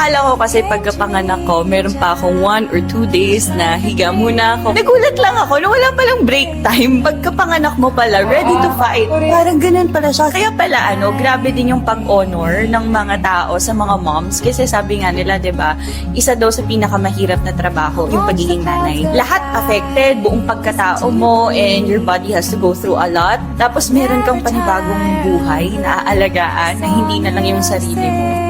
Akala ko kasi pagkapanganak ko, meron pa akong one or two days na higa muna ako. Nagulat lang ako na wala palang break time. Pagkapanganak mo pala, ready to fight. Parang ganun pala siya. Kaya pala, ano, grabe din yung pag-honor ng mga tao sa mga moms. Kasi sabi nga nila, di ba, isa daw sa pinakamahirap na trabaho, yung pagiging nanay. Lahat affected, buong pagkatao mo, and your body has to go through a lot. Tapos meron kang panibagong buhay na aalagaan na hindi na lang yung sarili mo.